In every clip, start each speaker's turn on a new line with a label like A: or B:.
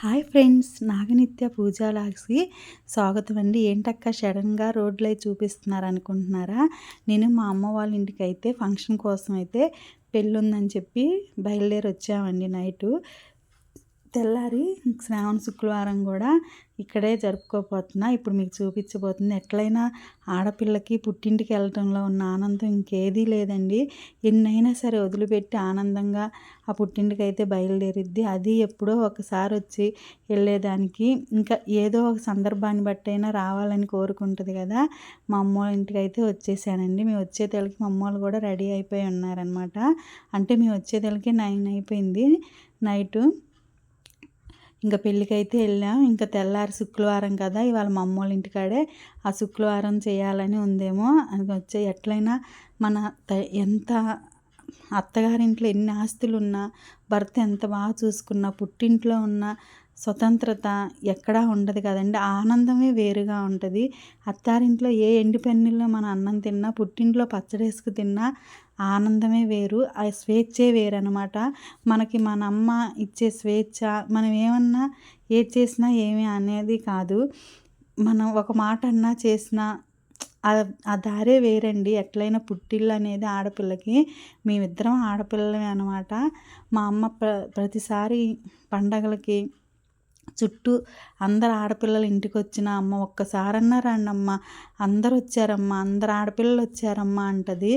A: hi friends నాగనిత్య పూజా లాగ్స్కి స్వాగతం అండి ఏంటక్క సడన్గా రోడ్లు అయి చూపిస్తున్నారు అనుకుంటున్నారా నేను మా అమ్మ వాళ్ళ ఇంటికి అయితే ఫంక్షన్ కోసం అయితే పెళ్ళి ఉందని చెప్పి బయలుదేరి వచ్చామండి నైటు తెల్లారి శ్రావణ శుక్రవారం కూడా ఇక్కడే జరుపుకోపోతున్నా ఇప్పుడు మీకు చూపించబోతుంది ఎట్లయినా ఆడపిల్లకి పుట్టింటికి వెళ్ళటంలో ఉన్న ఆనందం ఇంకేదీ లేదండి ఎన్నైనా సరే వదిలిపెట్టి ఆనందంగా ఆ పుట్టింటికి అయితే బయలుదేరిద్ది అది ఎప్పుడో ఒకసారి వచ్చి వెళ్ళేదానికి ఇంకా ఏదో ఒక సందర్భాన్ని బట్టి అయినా రావాలని కోరుకుంటుంది కదా మా అమ్మోళ్ళ ఇంటికి అయితే వచ్చేసానండి మేము వచ్చే తెలికి మా అమ్మోళ్ళు కూడా రెడీ అయిపోయి ఉన్నారనమాట అంటే మేము వచ్చే తెలికి నైన్ అయిపోయింది నైటు ఇంకా పెళ్ళికైతే వెళ్ళాం ఇంకా తెల్లారి శుక్రవారం కదా ఇవాళ మా అమ్మోళ్ళ ఇంటికాడే ఆ శుక్రవారం చేయాలని ఉందేమో అని వచ్చే ఎట్లయినా మన ఎంత అత్తగారింట్లో ఎన్ని ఆస్తులు ఉన్నా భర్త ఎంత బాగా చూసుకున్నా పుట్టింట్లో ఉన్న స్వతంత్రత ఎక్కడా ఉండదు కదండి ఆనందమే వేరుగా ఉంటుంది అత్తారింట్లో ఏ ఎండి పెన్నుల్లో మన అన్నం తిన్నా పుట్టింట్లో పచ్చడేసుకు తిన్నా ఆనందమే వేరు ఆ స్వేచ్ఛే అనమాట మనకి మన అమ్మ ఇచ్చే స్వేచ్ఛ మనం ఏమన్నా ఏది చేసినా ఏమి అనేది కాదు మనం ఒక మాట అన్నా చేసినా ఆ దారే వేరండి ఎట్లయినా పుట్టిల్లు అనేది ఆడపిల్లకి మేమిద్దరం ఆడపిల్లలే అనమాట మా అమ్మ ప్ర ప్రతిసారి పండగలకి చుట్టూ అందరు ఆడపిల్లలు ఇంటికి వచ్చిన అమ్మ ఒక్కసారన్నా రండి అమ్మ అందరు వచ్చారమ్మా అందరు ఆడపిల్లలు వచ్చారమ్మా అంటది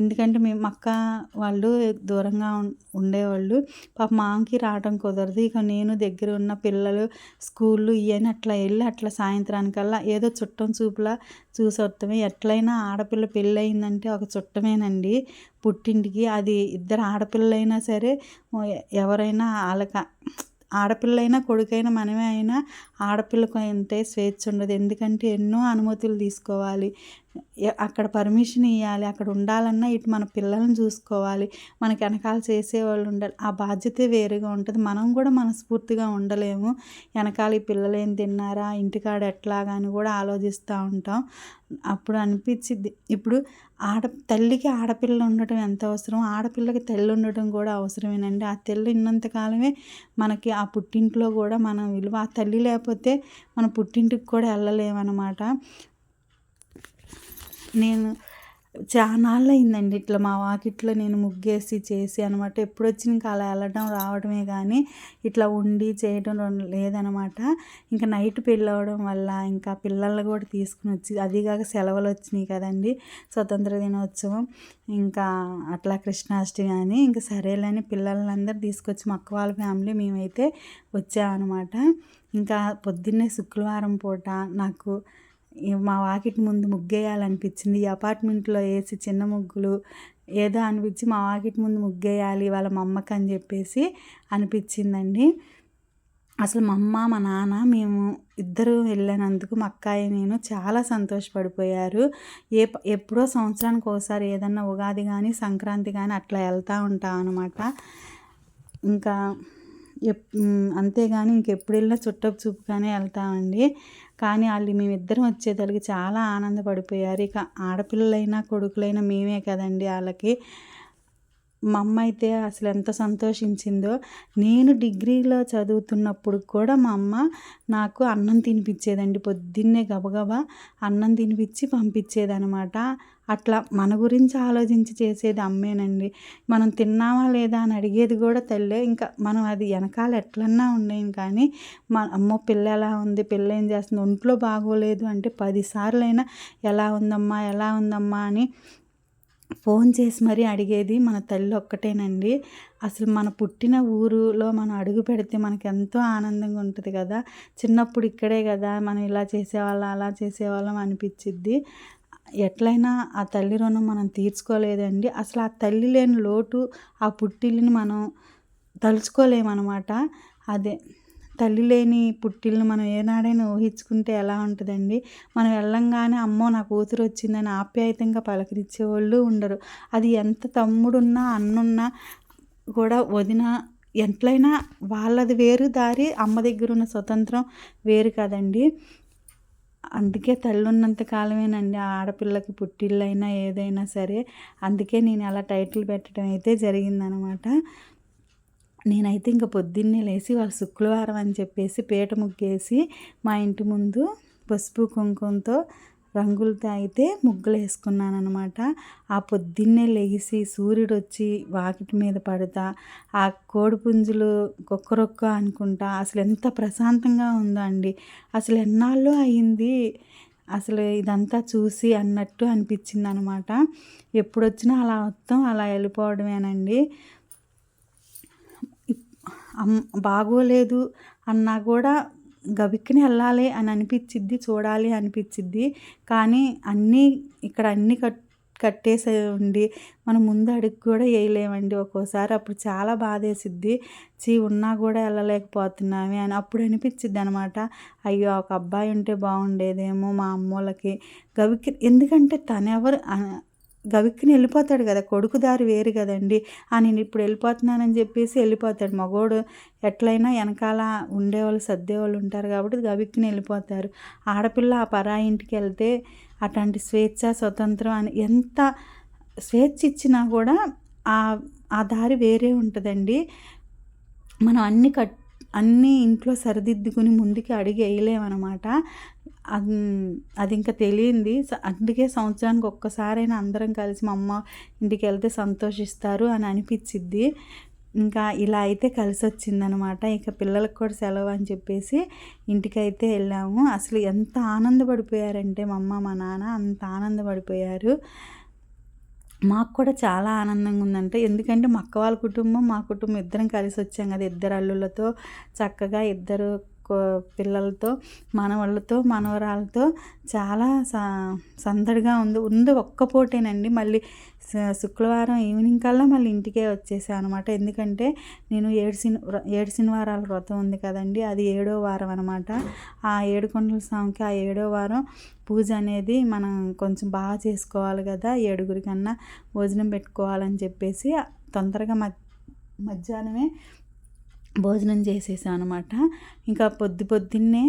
A: ఎందుకంటే మేము అక్క వాళ్ళు దూరంగా ఉండేవాళ్ళు పాప మామకి రావడం కుదరదు ఇక నేను దగ్గర ఉన్న పిల్లలు స్కూళ్ళు ఇవన్నీ అట్లా వెళ్ళి అట్లా సాయంత్రానికల్లా ఏదో చుట్టం చూపులా చూసి ఎట్లయినా ఆడపిల్ల పెళ్ళయిందంటే ఒక చుట్టమేనండి పుట్టింటికి అది ఇద్దరు ఆడపిల్లలైనా సరే ఎవరైనా వాళ్ళక ఆడపిల్లైనా కొడుకైనా మనమే అయినా ఆడపిల్లకు అంటే స్వేచ్ఛ ఉండదు ఎందుకంటే ఎన్నో అనుమతులు తీసుకోవాలి అక్కడ పర్మిషన్ ఇవ్వాలి అక్కడ ఉండాలన్నా ఇటు మన పిల్లల్ని చూసుకోవాలి మనకి వెనకాల చేసేవాళ్ళు ఉండాలి ఆ బాధ్యత వేరుగా ఉంటుంది మనం కూడా మనస్ఫూర్తిగా ఉండలేము వెనకాల ఈ పిల్లలు ఏం తిన్నారా ఇంటికాడ ఎట్లాగా అని కూడా ఆలోచిస్తూ ఉంటాం అప్పుడు అనిపించింది ఇప్పుడు ఆడ తల్లికి ఆడపిల్ల ఉండటం ఎంత అవసరం ఆడపిల్లకి తల్లి ఉండటం కూడా అవసరమేనండి ఆ తల్లి ఇన్నంతకాలమే మనకి ఆ పుట్టింట్లో కూడా మనం విలువ ఆ తల్లి లేకపోతే మన పుట్టింటికి కూడా వెళ్ళలేమన్నమాట నేను చాలా అయిందండి ఇట్లా మా వాకిట్లో నేను ముగ్గేసి చేసి అనమాట ఎప్పుడు వచ్చి ఇంకా అలా వెళ్ళడం రావడమే కానీ ఇట్లా ఉండి చేయడం లేదనమాట ఇంకా నైట్ పెళ్ళవడం వల్ల ఇంకా పిల్లల్ని కూడా తీసుకుని వచ్చి కాక సెలవులు వచ్చినాయి కదండి స్వతంత్ర దినోత్సవం ఇంకా అట్లా కృష్ణాష్టమి అని ఇంకా సరేలేని పిల్లలందరూ తీసుకొచ్చి మక్క వాళ్ళ ఫ్యామిలీ మేమైతే వచ్చామన్నమాట ఇంకా పొద్దున్నే శుక్రవారం పూట నాకు మా వాకిటి ముందు ముగ్గేయాలనిపించింది ఈ అపార్ట్మెంట్లో వేసి చిన్న ముగ్గులు ఏదో అనిపించి మా వాకిటి ముందు ముగ్గేయాలి వాళ్ళ మా అని చెప్పేసి అనిపించిందండి అసలు మా అమ్మ మా నాన్న మేము ఇద్దరు వెళ్ళినందుకు మా అక్కాయి నేను చాలా సంతోషపడిపోయారు ఏ ఎప్పుడో సంవత్సరానికి ఒకసారి ఏదన్నా ఉగాది కానీ సంక్రాంతి కానీ అట్లా వెళ్తూ ఉంటాం అనమాట ఇంకా ఎప్ అంతేగాని ఇంకెప్పుడు వెళ్ళినా చుట్టపు చూపుగానే వెళ్తామండి కానీ వాళ్ళు మేమిద్దరం వచ్చేసరికి చాలా ఆనందపడిపోయారు ఇక ఆడపిల్లలైనా కొడుకులైనా మేమే కదండి వాళ్ళకి మా అమ్మ అయితే అసలు ఎంత సంతోషించిందో నేను డిగ్రీలో చదువుతున్నప్పుడు కూడా మా అమ్మ నాకు అన్నం తినిపించేదండి పొద్దున్నే గబగబా అన్నం తినిపించి పంపించేదనమాట అట్లా మన గురించి ఆలోచించి చేసేది అమ్మేనండి మనం తిన్నామా లేదా అని అడిగేది కూడా తల్లే ఇంకా మనం అది వెనకాల ఎట్లన్నా ఉండేం కానీ మా అమ్మో పిల్ల ఎలా ఉంది పిల్ల ఏం చేస్తుంది ఒంట్లో బాగోలేదు అంటే పదిసార్లైనా ఎలా ఉందమ్మా ఎలా ఉందమ్మా అని ఫోన్ చేసి మరీ అడిగేది మన తల్లి ఒక్కటేనండి అసలు మన పుట్టిన ఊరులో మనం అడుగు పెడితే మనకు ఎంతో ఆనందంగా ఉంటుంది కదా చిన్నప్పుడు ఇక్కడే కదా మనం ఇలా చేసేవాళ్ళం అలా చేసేవాళ్ళం అనిపించిద్ది ఎట్లయినా ఆ తల్లి రుణం మనం తీర్చుకోలేదండి అసలు ఆ తల్లి లేని లోటు ఆ పుట్టిల్లిని మనం తలుచుకోలేమన్నమాట అదే తల్లి లేని పుట్టిల్ని మనం ఏనాడైనా ఊహించుకుంటే ఎలా ఉంటుందండి మనం వెళ్ళంగానే అమ్మో నా కూతురు వచ్చిందని ఆప్యాయతంగా పలకరించేవాళ్ళు ఉండరు అది ఎంత తమ్ముడున్నా అన్నున్నా కూడా వదిన ఎట్లయినా వాళ్ళది వేరు దారి అమ్మ దగ్గర ఉన్న స్వతంత్రం వేరు కదండి అందుకే తల్లి ఉన్నంత కాలమేనండి ఆడపిల్లకి పుట్టిళ్ళైనా ఏదైనా సరే అందుకే నేను అలా టైటిల్ పెట్టడం అయితే జరిగిందనమాట నేనైతే ఇంకా పొద్దున్నే లేచి వాళ్ళు శుక్రవారం అని చెప్పేసి పీట ముగ్గేసి మా ఇంటి ముందు పసుపు కుంకుమతో రంగులతో అయితే ముగ్గులు వేసుకున్నాను అనమాట ఆ పొద్దున్నే లేచి సూర్యుడు వచ్చి వాకిటి మీద పడతా ఆ కోడిపుంజులు కుక్కరొక్క అనుకుంటా అసలు ఎంత ప్రశాంతంగా ఉందో అండి అసలు ఎన్నాళ్ళు అయింది అసలు ఇదంతా చూసి అన్నట్టు అనిపించింది అనమాట ఎప్పుడొచ్చినా అలా మొత్తం అలా వెళ్ళిపోవడమేనండి బాగోలేదు అన్నా కూడా గవిక్కిని వెళ్ళాలి అని అనిపించిద్ది చూడాలి అనిపించిద్ది కానీ అన్నీ ఇక్కడ అన్నీ కట్ కట్టేసే ఉండి మనం ముందు అడుగు కూడా వేయలేమండి ఒక్కోసారి అప్పుడు చాలా బాధేసిద్ది చీ ఉన్నా కూడా వెళ్ళలేకపోతున్నామే అని అప్పుడు అనిపించిద్ది అనమాట అయ్యో ఒక అబ్బాయి ఉంటే బాగుండేదేమో మా అమ్మోళ్ళకి గవికి ఎందుకంటే తనెవరు గవిక్కిని వెళ్ళిపోతాడు కదా కొడుకు దారి వేరు కదండి ఆ నేను ఇప్పుడు వెళ్ళిపోతున్నానని చెప్పేసి వెళ్ళిపోతాడు మగోడు ఎట్లయినా వెనకాల ఉండేవాళ్ళు సర్దేవాళ్ళు ఉంటారు కాబట్టి గవిక్కిని వెళ్ళిపోతారు ఆడపిల్ల ఆ పరా ఇంటికి వెళ్తే అటువంటి స్వేచ్ఛ స్వతంత్రం అని ఎంత స్వేచ్ఛ ఇచ్చినా కూడా ఆ ఆ దారి వేరే ఉంటుందండి మనం అన్ని కట్ అన్నీ ఇంట్లో సరిదిద్దుకుని ముందుకి అడిగి వేయలేమన్నమాట అది ఇంకా తెలియంది అందుకే సంవత్సరానికి ఒక్కసారైనా అందరం కలిసి మా అమ్మ ఇంటికి వెళ్తే సంతోషిస్తారు అని అనిపించిద్ది ఇంకా ఇలా అయితే కలిసి వచ్చిందనమాట ఇక పిల్లలకు కూడా సెలవు అని చెప్పేసి ఇంటికైతే వెళ్ళాము అసలు ఎంత ఆనందపడిపోయారంటే మా అమ్మ మా నాన్న అంత ఆనందపడిపోయారు మాకు కూడా చాలా ఆనందంగా ఉందంట ఎందుకంటే మా అక్క వాళ్ళ కుటుంబం మా కుటుంబం ఇద్దరం కలిసి వచ్చాం కదా ఇద్దరు అల్లులతో చక్కగా ఇద్దరు పిల్లలతో మనవళ్ళతో మనవరాలతో చాలా సందడిగా ఉంది ఉంది ఒక్క పూటేనండి మళ్ళీ శుక్రవారం ఈవినింగ్ కల్లా మళ్ళీ ఇంటికే వచ్చేసాను అనమాట ఎందుకంటే నేను ఏడు సిని ఏడు శనివారాల వ్రతం ఉంది కదండి అది ఏడో వారం అనమాట ఆ ఏడు కొండల స్వామికి ఆ ఏడో వారం పూజ అనేది మనం కొంచెం బాగా చేసుకోవాలి కదా ఏడుగురికన్నా భోజనం పెట్టుకోవాలని చెప్పేసి తొందరగా మధ్యాహ్నమే భోజనం చేసేసాను అనమాట ఇంకా పొద్దు పొద్దున్నే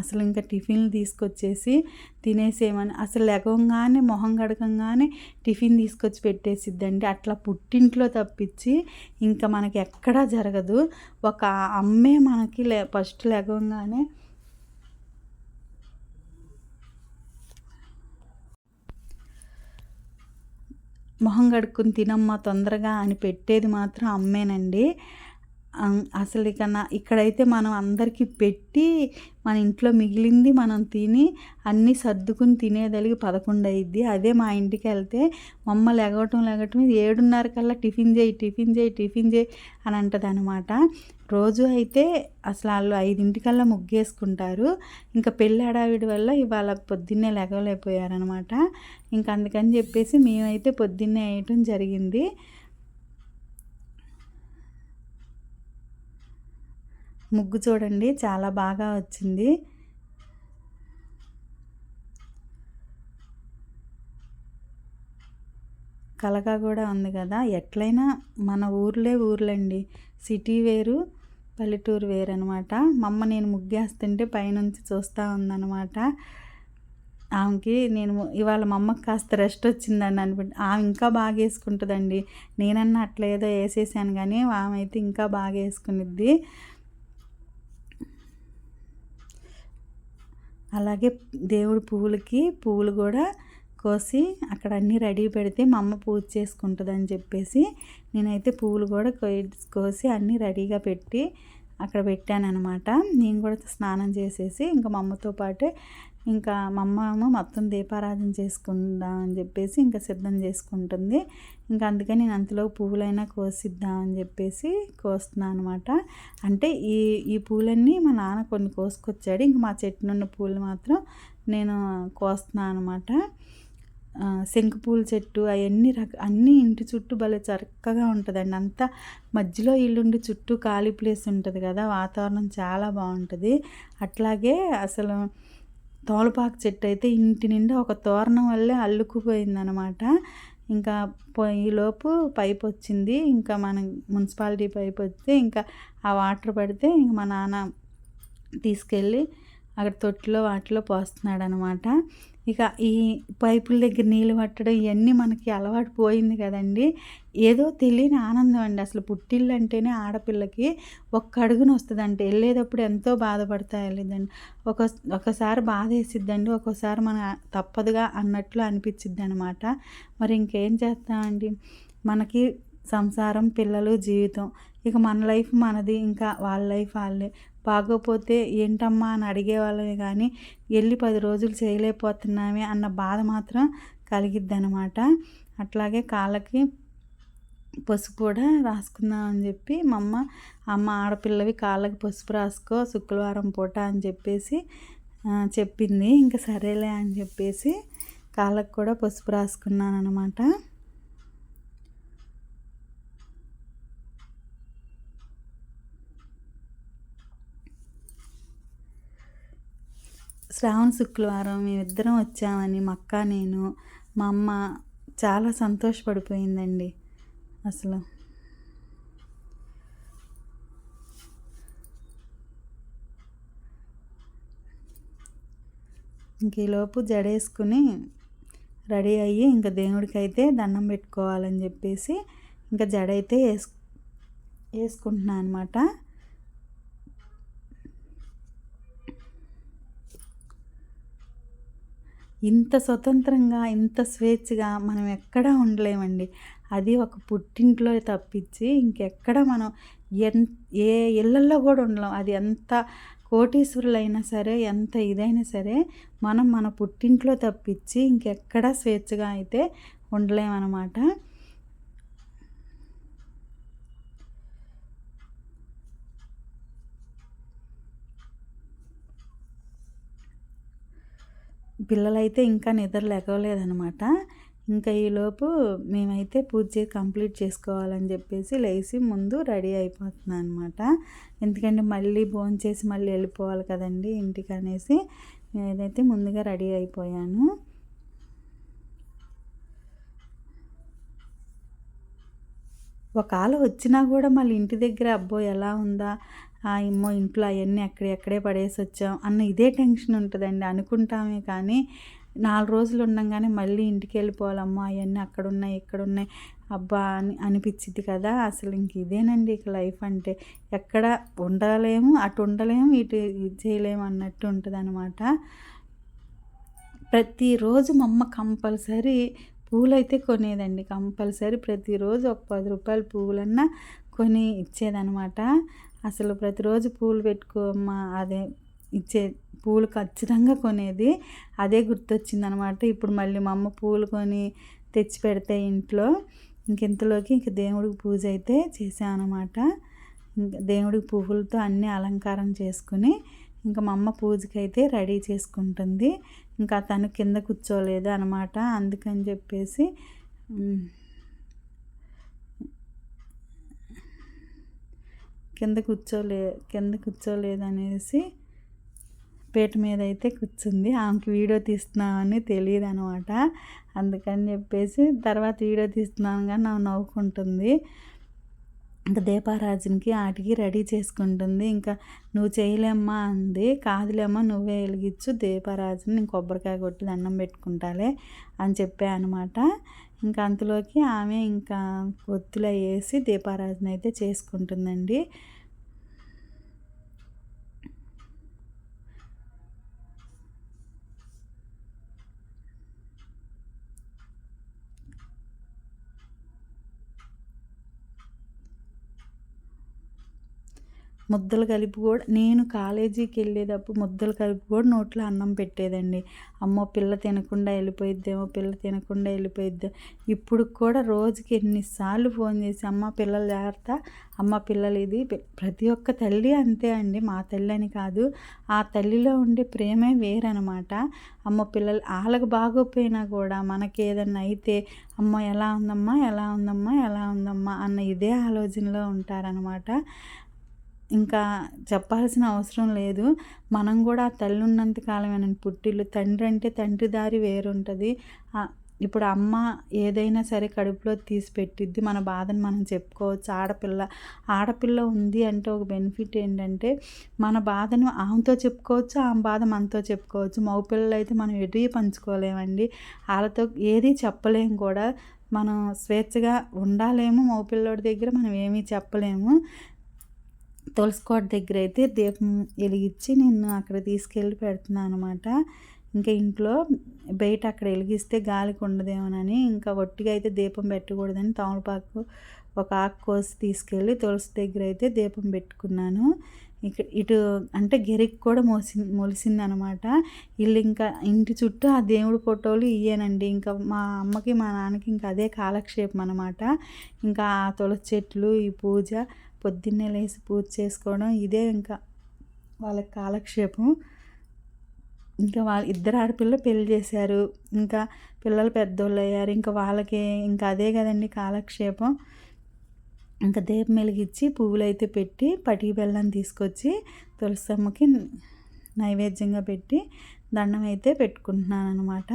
A: అసలు ఇంకా టిఫిన్లు తీసుకొచ్చేసి తినేసేమని అసలు లెగంగానే మొహం గడకంగానే టిఫిన్ తీసుకొచ్చి పెట్టేసిద్దండి అట్లా పుట్టింట్లో తప్పించి ఇంకా మనకి ఎక్కడా జరగదు ఒక అమ్మే మనకి లే ఫస్ట్ లెగంగానే మొహం కడుక్కుని తినమ్మా తొందరగా అని పెట్టేది మాత్రం అమ్మేనండి అసలు ఇక నా ఇక్కడైతే మనం అందరికీ పెట్టి మన ఇంట్లో మిగిలింది మనం తిని అన్నీ సర్దుకుని తినేదలిగి పదకొండు అయ్యిద్ది అదే మా ఇంటికి వెళ్తే మమ్మ లెగవటం లెగటం ఏడున్నర కల్లా టిఫిన్ చేయి టిఫిన్ చేయి టిఫిన్ చేయి అని అంటది అనమాట రోజు అయితే అసలు వాళ్ళు ఐదింటికల్లా ముగ్గేసుకుంటారు ఇంకా పెళ్ళి ఆడావిడి వల్ల ఇవాళ పొద్దున్నే లెగవలేకపోయారనమాట ఇంకా అందుకని చెప్పేసి మేమైతే పొద్దున్నే వేయటం జరిగింది ముగ్గు చూడండి చాలా బాగా వచ్చింది కలగా కూడా ఉంది కదా ఎట్లయినా మన ఊర్లే ఊర్లండి సిటీ వేరు పల్లెటూరు వేరు అనమాట మమ్మ నేను ముగ్గేస్తుంటే పైనుంచి చూస్తూ ఉందన్నమాట ఆమెకి నేను ఇవాళ మా అమ్మకి కాస్త రెస్ట్ వచ్చిందని అనిపి ఆమె ఇంకా బాగా వేసుకుంటుందండి నేనన్నా అట్లా ఏదో వేసేసాను కానీ ఆమె అయితే ఇంకా బాగా వేసుకునిద్ది అలాగే దేవుడు పువ్వులకి పువ్వులు కూడా కోసి అక్కడ అన్నీ రెడీ పెడితే మా అమ్మ పూజ చేసుకుంటుందని చెప్పేసి నేనైతే పువ్వులు కూడా కోసి అన్నీ రెడీగా పెట్టి అక్కడ పెట్టాను అనమాట నేను కూడా స్నానం చేసేసి ఇంకా మా అమ్మతో పాటే ఇంకా మా అమ్మ మొత్తం దీపారాధన చేసుకుందాం అని చెప్పేసి ఇంకా సిద్ధం చేసుకుంటుంది ఇంకా అందుకని నేను అంతలో పువ్వులైనా కోసిద్దాం అని చెప్పేసి కోస్తున్నాను అనమాట అంటే ఈ ఈ పూలన్నీ మా నాన్న కొన్ని కోసుకొచ్చాడు ఇంకా మా చెట్టునున్న పూలు మాత్రం నేను కోస్తున్నాను అనమాట శంకుపూల చెట్టు అవన్నీ రక అన్నీ ఇంటి చుట్టూ భలే చక్కగా ఉంటుందండి అంతా మధ్యలో ఇల్లుండి చుట్టూ ఖాళీ ప్లేస్ ఉంటుంది కదా వాతావరణం చాలా బాగుంటుంది అట్లాగే అసలు తోలపాకు చెట్టు అయితే ఇంటి నిండా ఒక తోరణం వల్లే అనమాట ఇంకా ఈలోపు పైప్ వచ్చింది ఇంకా మన మున్సిపాలిటీ పైప్ వస్తే ఇంకా ఆ వాటర్ పడితే ఇంక మా నాన్న తీసుకెళ్ళి అక్కడ తొట్టిలో వాటిలో పోస్తున్నాడు అనమాట ఇక ఈ పైపుల దగ్గర నీళ్ళు పట్టడం ఇవన్నీ మనకి అలవాటు పోయింది కదండి ఏదో తెలియని ఆనందం అండి అసలు పుట్టిల్లు అంటేనే ఆడపిల్లకి ఒక్క అడుగున అంటే వెళ్ళేటప్పుడు ఎంతో బాధపడతా వెళ్ళిద్దండి ఒక ఒకసారి బాధ వేసిద్దండి ఒక్కోసారి మన తప్పదుగా అన్నట్లు అనిపించిద్ది అనమాట మరి ఇంకేం చేస్తామండి మనకి సంసారం పిల్లలు జీవితం ఇక మన లైఫ్ మనది ఇంకా వాళ్ళ లైఫ్ వాళ్ళే బాగోపోతే ఏంటమ్మా అని అడిగేవాళ్ళమే కానీ వెళ్ళి పది రోజులు చేయలేకపోతున్నామే అన్న బాధ మాత్రం కలిగిద్దనమాట అట్లాగే కాళ్ళకి పసుపు కూడా రాసుకుందామని చెప్పి మా అమ్మ అమ్మ ఆడపిల్లవి కాళ్ళకి పసుపు రాసుకో శుక్రవారం పూట అని చెప్పేసి చెప్పింది ఇంకా సరేలే అని చెప్పేసి కాళ్ళకు కూడా పసుపు రాసుకున్నాను అనమాట శ్రావణ శుక్రవారం మేమిద్దరం వచ్చామని మా అక్క నేను మా అమ్మ చాలా సంతోషపడిపోయిందండి అసలు ఇంక ఈలోపు జడేసుకుని రెడీ అయ్యి ఇంకా దేవుడికైతే దండం పెట్టుకోవాలని చెప్పేసి ఇంకా జడ అయితే వేసు వేసుకుంటున్నాను అనమాట ఇంత స్వతంత్రంగా ఇంత స్వేచ్ఛగా మనం ఎక్కడా ఉండలేమండి అది ఒక పుట్టింట్లో తప్పించి ఇంకెక్కడ మనం ఎన్ ఏ ఇళ్ళల్లో కూడా ఉండలేం అది ఎంత కోటీశ్వరులైనా సరే ఎంత ఇదైనా సరే మనం మన పుట్టింట్లో తప్పించి ఇంకెక్కడా స్వేచ్ఛగా అయితే ఉండలేమన్నమాట పిల్లలైతే ఇంకా నిద్ర లేకలేదనమాట ఇంకా ఈలోపు మేమైతే పూజ కంప్లీట్ చేసుకోవాలని చెప్పేసి లేచి ముందు రెడీ అయిపోతున్నాను అనమాట ఎందుకంటే మళ్ళీ భోంచేసి చేసి మళ్ళీ వెళ్ళిపోవాలి కదండి ఇంటికి అనేసి నేనైతే ముందుగా రెడీ అయిపోయాను ఒకవేళ వచ్చినా కూడా మళ్ళీ ఇంటి దగ్గర అబ్బో ఎలా ఉందా ఏమో ఇంట్లో అవన్నీ అక్కడే పడేసి వచ్చాం అన్న ఇదే టెన్షన్ ఉంటుందండి అనుకుంటామే కానీ నాలుగు రోజులు ఉండగానే మళ్ళీ ఇంటికి వెళ్ళిపోవాలమ్మా అవన్నీ ఇక్కడ ఉన్నాయి అబ్బా అని అనిపించింది కదా అసలు ఇంక ఇదేనండి ఇక లైఫ్ అంటే ఎక్కడ ఉండలేము అటు ఉండలేము ఇటు ఇది చేయలేము అన్నట్టు ఉంటుంది అనమాట ప్రతిరోజు మా అమ్మ కంపల్సరీ పూలైతే కొనేదండి కంపల్సరీ ప్రతిరోజు ఒక పది రూపాయల పువ్వులన్నా కొని ఇచ్చేదనమాట అసలు ప్రతిరోజు పూలు పెట్టుకోమ్మ అదే ఇచ్చే పూలు ఖచ్చితంగా కొనేది అదే గుర్తొచ్చింది అనమాట ఇప్పుడు మళ్ళీ మా అమ్మ పూలు కొని తెచ్చి పెడితే ఇంట్లో ఇంకెంతలోకి ఇంక దేవుడికి పూజ అయితే చేసామన్నమాట దేవుడికి పువ్వులతో అన్నీ అలంకారం చేసుకుని ఇంకా మా అమ్మ పూజకైతే రెడీ చేసుకుంటుంది ఇంకా తను కింద కూర్చోలేదు అనమాట అందుకని చెప్పేసి కింద కూర్చోలే కింద కూర్చోలేదనేసి పేట మీద అయితే కూర్చుంది ఆమెకి వీడియో తీస్తున్నామని తెలియదు అనమాట అందుకని చెప్పేసి తర్వాత వీడియో తీస్తున్నాను కానీ ఆమె నవ్వుకుంటుంది ఇంకా దీపారాజునికి ఆటికి రెడీ చేసుకుంటుంది ఇంకా నువ్వు చేయలేమ్మా అంది కాదులేమ్మా నువ్వే వెలిగించు దీపారాజుని నేను కొబ్బరికాయ కొట్టి దండం పెట్టుకుంటాలే అని చెప్పా అనమాట ఇంకా అంతలోకి ఆమె ఇంకా ఒత్తులు వేసి దీపారాధన అయితే చేసుకుంటుందండి ముద్దలు కలిపి కూడా నేను కాలేజీకి వెళ్ళేటప్పుడు ముద్దలు కలిపి కూడా నోట్లో అన్నం పెట్టేదండి అమ్మో పిల్ల తినకుండా వెళ్ళిపోయిద్దేమో పిల్ల తినకుండా వెళ్ళిపోయిద్దాం ఇప్పుడు కూడా రోజుకి ఎన్నిసార్లు ఫోన్ చేసి అమ్మ పిల్లలు జాగ్రత్త అమ్మ పిల్లలు ఇది ప్రతి ఒక్క తల్లి అంతే అండి మా తల్లి అని కాదు ఆ తల్లిలో ఉండే ప్రేమే వేరనమాట అమ్మ పిల్లలు వాళ్ళకి బాగోపోయినా కూడా మనకి ఏదన్నా అయితే అమ్మ ఎలా ఉందమ్మా ఎలా ఉందమ్మా ఎలా ఉందమ్మా అన్న ఇదే ఆలోచనలో ఉంటారనమాట ఇంకా చెప్పాల్సిన అవసరం లేదు మనం కూడా తల్లి ఉన్నంత కాలమైన పుట్టిల్లు తండ్రి అంటే తండ్రి దారి వేరుంటుంది ఇప్పుడు అమ్మ ఏదైనా సరే కడుపులో తీసి పెట్టిద్ది మన బాధను మనం చెప్పుకోవచ్చు ఆడపిల్ల ఆడపిల్ల ఉంది అంటే ఒక బెనిఫిట్ ఏంటంటే మన బాధను ఆమెతో చెప్పుకోవచ్చు ఆమె బాధ మనతో చెప్పుకోవచ్చు మగపిల్లలు అయితే మనం ఎటు పంచుకోలేమండి వాళ్ళతో ఏది చెప్పలేం కూడా మనం స్వేచ్ఛగా ఉండాలేము మగపిల్లోడి దగ్గర మనం ఏమీ చెప్పలేము తులసికోట దగ్గర అయితే దీపం వెలిగించి నేను అక్కడ తీసుకెళ్ళి పెడుతున్నాను అనమాట ఇంకా ఇంట్లో బయట అక్కడ వెలిగిస్తే గాలికి ఉండదేమోనని ఇంకా ఒట్టిగా అయితే దీపం పెట్టకూడదని తమలపాకు ఒక ఆకు కోసి తీసుకెళ్ళి తులసి దగ్గర అయితే దీపం పెట్టుకున్నాను ఇక ఇటు అంటే గెరికి కూడా మోసి మొలిసిందనమాట వీళ్ళు ఇంకా ఇంటి చుట్టూ ఆ దేవుడి ఫోటోలు ఇయ్యానండి ఇంకా మా అమ్మకి మా నాన్నకి ఇంకా అదే కాలక్షేపం అనమాట ఇంకా ఆ తులసి చెట్లు ఈ పూజ పొద్దున్నే లేచి పూజ చేసుకోవడం ఇదే ఇంకా వాళ్ళ కాలక్షేపం ఇంకా వాళ్ళ ఇద్దరు ఆడపిల్ల పెళ్లి చేశారు ఇంకా పిల్లలు పెద్దోళ్ళు అయ్యారు ఇంకా వాళ్ళకి ఇంకా అదే కదండి కాలక్షేపం ఇంకా దీపం వెలిగించి పువ్వులు అయితే పెట్టి పటికి బెల్లం తీసుకొచ్చి తులసమ్మకి నైవేద్యంగా పెట్టి దండం అయితే పెట్టుకుంటున్నాను అనమాట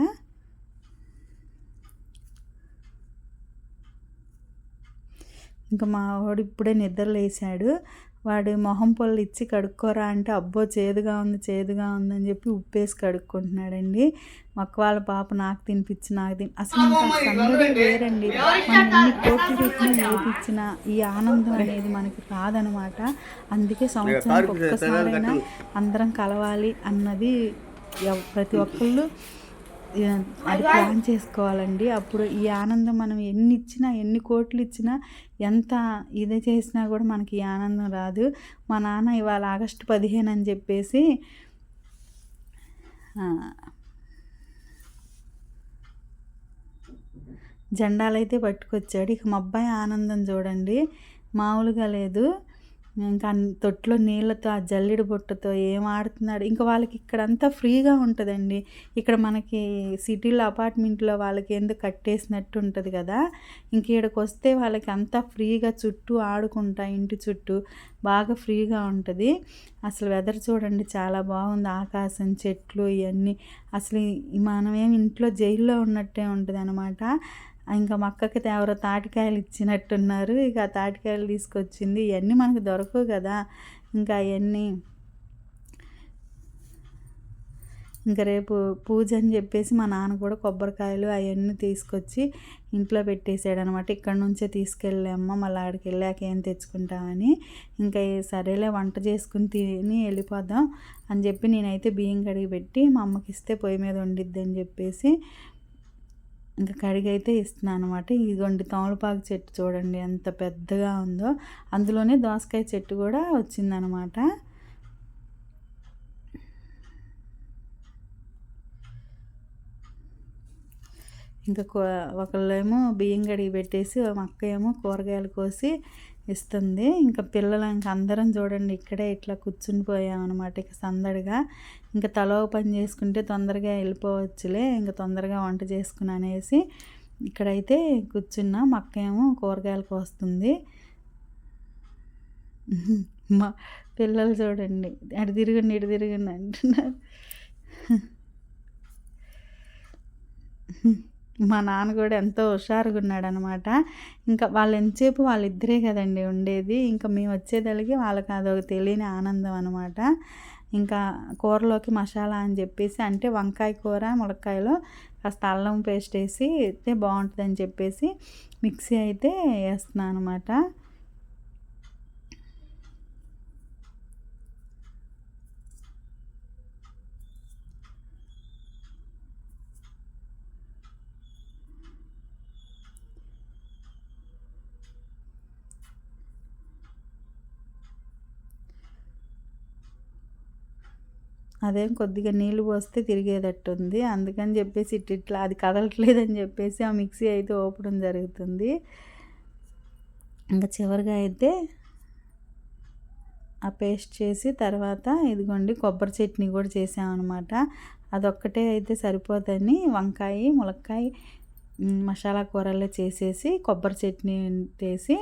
A: ఇంకా మా వాడు ఇప్పుడే నిద్రలేసాడు వాడు మొహం పళ్ళు ఇచ్చి కడుక్కోరా అంటే అబ్బో చేదుగా ఉంది చేదుగా ఉందని చెప్పి ఉప్పేసి కడుక్కుంటున్నాడండి మక్క వాళ్ళ పాప నాకు తినిపించి నాకు తిని అసలు సందడే వేరండి మనం ఎన్ని కోట్లు పెట్టినా ఏదిచ్చినా ఈ ఆనందం అనేది మనకి కాదనమాట అందుకే సంవత్సరానికి ఒక్కసారైనా అందరం కలవాలి అన్నది ప్రతి ఒక్కళ్ళు అది ప్లాన్ చేసుకోవాలండి అప్పుడు ఈ ఆనందం మనం ఎన్ని ఇచ్చినా ఎన్ని కోట్లు ఇచ్చినా ఎంత ఇది చేసినా కూడా మనకి ఈ ఆనందం రాదు మా నాన్న ఇవాళ ఆగస్టు పదిహేను అని చెప్పేసి జెండాలైతే పట్టుకొచ్చాడు ఇక మా అబ్బాయి ఆనందం చూడండి మామూలుగా లేదు ఇంకా తొట్లో నీళ్ళతో ఆ జల్లిడి బొట్టతో ఏం ఆడుతున్నాడు ఇంకా వాళ్ళకి ఇక్కడంతా ఫ్రీగా ఉంటుందండి ఇక్కడ మనకి సిటీలో అపార్ట్మెంట్లో వాళ్ళకి ఎందుకు కట్టేసినట్టు ఉంటుంది కదా ఇంక ఇక్కడికి వస్తే వాళ్ళకి అంతా ఫ్రీగా చుట్టూ ఆడుకుంటా ఇంటి చుట్టూ బాగా ఫ్రీగా ఉంటుంది అసలు వెదర్ చూడండి చాలా బాగుంది ఆకాశం చెట్లు ఇవన్నీ అసలు మనమేం ఇంట్లో జైల్లో ఉన్నట్టే ఉంటుంది అనమాట ఇంకా మక్కకి ఎవరో తాటికాయలు ఇచ్చినట్టున్నారు ఇక ఆ తాటికాయలు తీసుకొచ్చింది ఇవన్నీ మనకు దొరకవు కదా ఇంకా అవన్నీ ఇంకా రేపు పూజ అని చెప్పేసి మా నాన్న కూడా కొబ్బరికాయలు అవన్నీ తీసుకొచ్చి ఇంట్లో పెట్టేసాడు అనమాట ఇక్కడ నుంచే తీసుకెళ్ళామ్మ మళ్ళీ ఆడికి వెళ్ళాక ఏం తెచ్చుకుంటామని ఇంకా సరేలే వంట చేసుకుని తిని వెళ్ళిపోదాం అని చెప్పి నేనైతే బియ్యం కడిగి పెట్టి మా అమ్మకి ఇస్తే పొయ్యి మీద వండిద్ది అని చెప్పేసి ఇంకా కడిగైతే ఇస్తున్నాను అనమాట ఇదిగోండి తమలపాకు చెట్టు చూడండి ఎంత పెద్దగా ఉందో అందులోనే దోసకాయ చెట్టు కూడా వచ్చిందనమాట ఇంకా ఒకళ్ళేమో బియ్యం కడిగి పెట్టేసి మక్క అక్క ఏమో కూరగాయలు కోసి ఇస్తుంది ఇంకా పిల్లలు ఇంకా అందరం చూడండి ఇక్కడే ఇట్లా కూర్చుని పోయామన్నమాట ఇక సందడిగా ఇంకా తలో పని చేసుకుంటే తొందరగా వెళ్ళిపోవచ్చులే ఇంకా తొందరగా వంట చేసుకుని అనేసి ఇక్కడైతే కూర్చున్నా మక్క ఏమో కూరగాయలకు వస్తుంది మా పిల్లలు చూడండి అటు తిరిగండి ఇటు తిరిగండి అంటున్నారు మా నాన్న కూడా ఎంతో హుషారుగా ఉన్నాడనమాట ఇంకా వాళ్ళు ఎంతసేపు వాళ్ళిద్దరే కదండి ఉండేది ఇంకా మేము వచ్చేదలిగి వాళ్ళకి అదొక తెలియని ఆనందం అనమాట ఇంకా కూరలోకి మసాలా అని చెప్పేసి అంటే వంకాయ కూర ములక్కాయలో కాస్త అల్లం పేస్ట్ వేసి అయితే బాగుంటుందని చెప్పేసి మిక్సీ అయితే వేస్తున్నాను అనమాట అదేం కొద్దిగా నీళ్ళు పోస్తే తిరిగేటట్టుంది అందుకని చెప్పేసి ఇట్ ఇట్లా అది కదలట్లేదని చెప్పేసి ఆ మిక్సీ అయితే ఓపడం జరుగుతుంది ఇంకా చివరిగా అయితే ఆ పేస్ట్ చేసి తర్వాత ఇదిగోండి కొబ్బరి చట్నీ కూడా చేసామన్నమాట అదొక్కటే అయితే సరిపోదని వంకాయ ములక్కాయ మసాలా కూరలు చేసేసి కొబ్బరి చట్నీ వేసి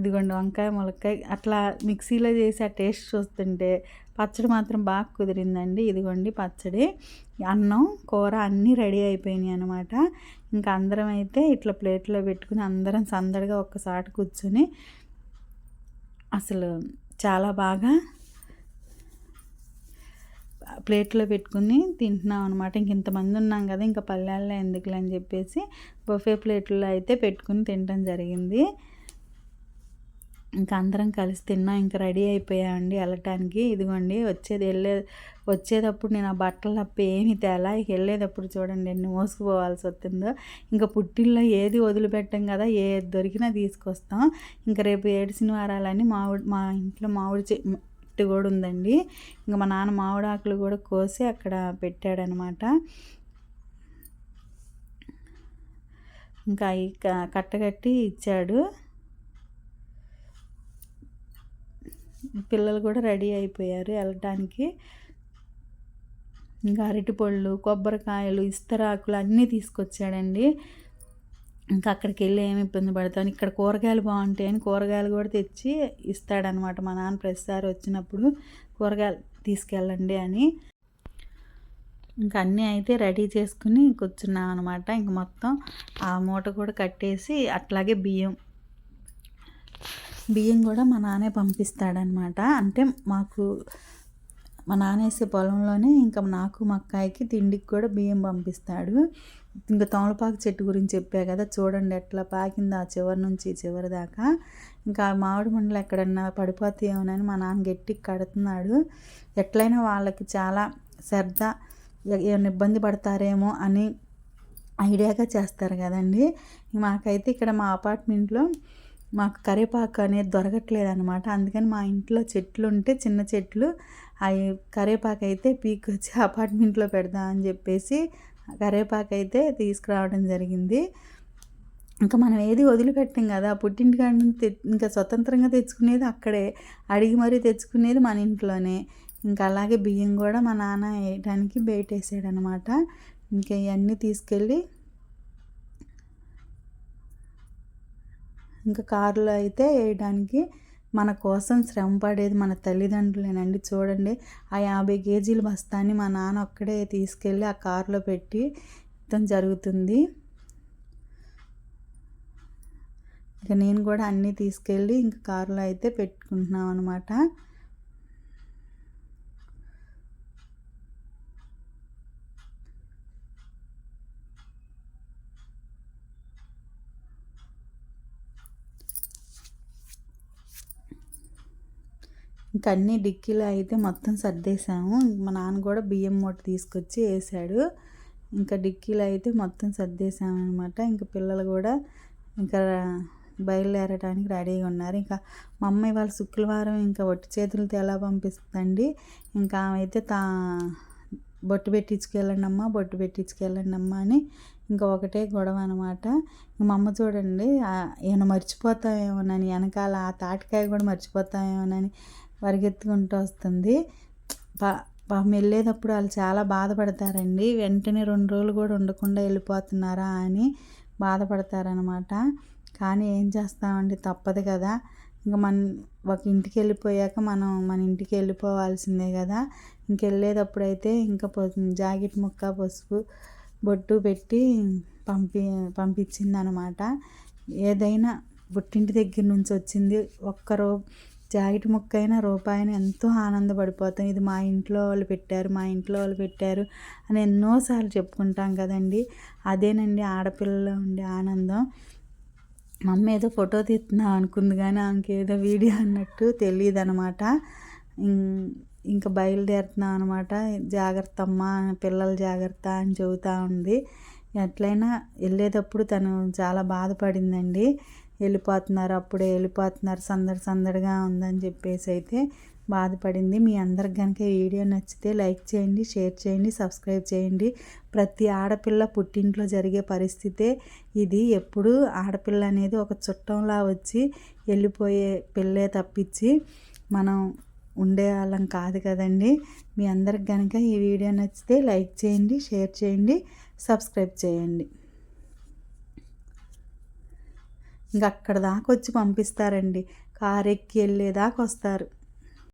A: ఇదిగోండి వంకాయ ములకాయ అట్లా మిక్సీలో చేసి ఆ టేస్ట్ చూస్తుంటే పచ్చడి మాత్రం బాగా కుదిరిందండి ఇదిగోండి పచ్చడి అన్నం కూర అన్నీ రెడీ అయిపోయినాయి అనమాట ఇంకా అందరం అయితే ఇట్లా ప్లేట్లో పెట్టుకుని అందరం సందడిగా ఒక్కసారి కూర్చొని అసలు చాలా బాగా ప్లేట్లో పెట్టుకుని తింటున్నాం అనమాట ఇంక ఇంతమంది ఉన్నాం కదా ఇంకా పల్లెల్లో ఎందుకులే అని చెప్పేసి బొఫే ప్లేట్లో అయితే పెట్టుకుని తినడం జరిగింది ఇంకా అందరం కలిసి తిన్నాం ఇంకా రెడీ అండి వెళ్ళటానికి ఇదిగోండి వచ్చేది వెళ్ళే వచ్చేటప్పుడు నేను ఆ బట్టలు తప్ప ఏమీ తేలా ఇక వెళ్ళేటప్పుడు చూడండి ఎన్ని మోసుకుపోవాల్సి వస్తుందో ఇంకా పుట్టిల్లో ఏది వదిలిపెట్టాం కదా ఏది దొరికినా తీసుకొస్తాం ఇంకా రేపు ఏడు శనివారాలని మామిడి మా ఇంట్లో మామిడి చెట్టు కూడా ఉందండి ఇంకా మా నాన్న మామిడి ఆకులు కూడా కోసి అక్కడ పెట్టాడనమాట ఇంకా కట్టగట్టి ఇచ్చాడు పిల్లలు కూడా రెడీ అయిపోయారు వెళ్ళటానికి ఇంకా అరటిపళ్ళు కొబ్బరికాయలు ఇస్తరాకులు అన్నీ తీసుకొచ్చాడండి ఇంకా అక్కడికి వెళ్ళి ఏమి ఇబ్బంది పడతాం ఇక్కడ కూరగాయలు బాగుంటాయని కూరగాయలు కూడా తెచ్చి ఇస్తాడనమాట మా నాన్న ప్రతిసారి వచ్చినప్పుడు కూరగాయలు తీసుకెళ్ళండి అని ఇంకా అన్నీ అయితే రెడీ చేసుకుని కూర్చున్నాం అనమాట ఇంక మొత్తం ఆ మూట కూడా కట్టేసి అట్లాగే బియ్యం బియ్యం కూడా మా నాన్నే పంపిస్తాడనమాట అంటే మాకు మా నానేసే పొలంలోనే ఇంకా నాకు మా అక్కాయికి తిండికి కూడా బియ్యం పంపిస్తాడు ఇంకా తమలపాకు చెట్టు గురించి చెప్పా కదా చూడండి ఎట్లా పాకింది ఆ చివరి నుంచి చివరి దాకా ఇంకా మామిడి మండలు ఎక్కడన్నా పడిపోతాయేమోనని మా నాన్న గట్టి కడుతున్నాడు ఎట్లయినా వాళ్ళకి చాలా శ్రద్ధ ఏమైనా ఇబ్బంది పడతారేమో అని ఐడియాగా చేస్తారు కదండి మాకైతే ఇక్కడ మా అపార్ట్మెంట్లో మాకు కరివేపాకు అనేది దొరకట్లేదు అనమాట అందుకని మా ఇంట్లో చెట్లు ఉంటే చిన్న చెట్లు అవి కరివేపాకు అయితే పీక్ వచ్చి అపార్ట్మెంట్లో పెడదాం అని చెప్పేసి కరేపాకు అయితే తీసుకురావడం జరిగింది ఇంకా మనం ఏది వదిలిపెట్టాం కదా పుట్టింటికాడి నుంచి ఇంకా స్వతంత్రంగా తెచ్చుకునేది అక్కడే అడిగి మరీ తెచ్చుకునేది మన ఇంట్లోనే ఇంకా అలాగే బియ్యం కూడా మా నాన్న వేయడానికి బయట వేసాడనమాట ఇంకా ఇవన్నీ తీసుకెళ్ళి ఇంకా కారులో అయితే వేయడానికి మన కోసం శ్రమ పడేది మన తల్లిదండ్రులేనండి చూడండి ఆ యాభై కేజీల బస్తాన్ని మా నాన్న ఒక్కడే తీసుకెళ్ళి ఆ కారులో పెట్టి మొత్తం జరుగుతుంది ఇంకా నేను కూడా అన్నీ తీసుకెళ్ళి ఇంకా కారులో అయితే పెట్టుకుంటున్నాం అనమాట ఇంకా అన్ని డిక్కీలో అయితే మొత్తం సర్దేశాము మా నాన్న కూడా బియ్యం మూట తీసుకొచ్చి వేసాడు ఇంకా డిక్కీలో అయితే మొత్తం అనమాట ఇంకా పిల్లలు కూడా ఇంకా బయలుదేరడానికి రెడీగా ఉన్నారు ఇంకా మా అమ్మ ఇవాళ శుక్రవారం ఇంకా ఒట్టి చేతులతో ఎలా పంపిస్తుందండి ఇంకా ఆమె అయితే తా బొట్టు పెట్టించుకెళ్ళండి అమ్మ బొట్టు పెట్టించుకెళ్ళండి అమ్మ అని ఇంకా ఒకటే గొడవ అనమాట మా అమ్మ చూడండి ఏమైనా మర్చిపోతాయేమోనని వెనకాల ఆ తాటికాయ కూడా మర్చిపోతాయేమోనని పరిగెత్తుకుంటూ వస్తుంది పాపం వెళ్ళేటప్పుడు వాళ్ళు చాలా బాధపడతారండి వెంటనే రెండు రోజులు కూడా ఉండకుండా వెళ్ళిపోతున్నారా అని బాధపడతారనమాట కానీ ఏం చేస్తామండి తప్పదు కదా ఇంకా మన ఒక ఇంటికి వెళ్ళిపోయాక మనం మన ఇంటికి వెళ్ళిపోవాల్సిందే కదా ఇంకెళ్ళేటప్పుడు అయితే ఇంకా జాకెట్ ముక్క పసుపు బొట్టు పెట్టి పంపి పంపించింది అనమాట ఏదైనా బుట్టింటి దగ్గర నుంచి వచ్చింది ఒక్కరో జాకెట్ ముక్కైనా రూపాయని ఎంతో ఆనందపడిపోతాం ఇది మా ఇంట్లో వాళ్ళు పెట్టారు మా ఇంట్లో వాళ్ళు పెట్టారు అని ఎన్నోసార్లు చెప్పుకుంటాం కదండి అదేనండి ఆడపిల్లలో ఉండే ఆనందం మమ్మీ ఏదో ఫోటో తీస్తున్నాం అనుకుంది కానీ ఆమెకి ఏదో వీడియో అన్నట్టు తెలియదు అనమాట ఇంకా బయలుదేరుతున్నాం అనమాట జాగ్రత్త అమ్మ పిల్లలు జాగ్రత్త అని చెబుతూ ఉంది ఎట్లయినా వెళ్ళేటప్పుడు తను చాలా బాధపడిందండి వెళ్ళిపోతున్నారు అప్పుడే వెళ్ళిపోతున్నారు సందడి సందడిగా ఉందని చెప్పేసి అయితే బాధపడింది మీ అందరికి కనుక వీడియో నచ్చితే లైక్ చేయండి షేర్ చేయండి సబ్స్క్రైబ్ చేయండి ప్రతి ఆడపిల్ల పుట్టింట్లో జరిగే పరిస్థితే ఇది ఎప్పుడు ఆడపిల్ల అనేది ఒక చుట్టంలా వచ్చి వెళ్ళిపోయే పిల్లే తప్పించి మనం ఉండే వాళ్ళం కాదు కదండి మీ అందరికి కనుక ఈ వీడియో నచ్చితే లైక్ చేయండి షేర్ చేయండి సబ్స్క్రైబ్ చేయండి ఇంక అక్కడ దాకా వచ్చి పంపిస్తారండి ఎక్కి వెళ్ళేదాకా వస్తారు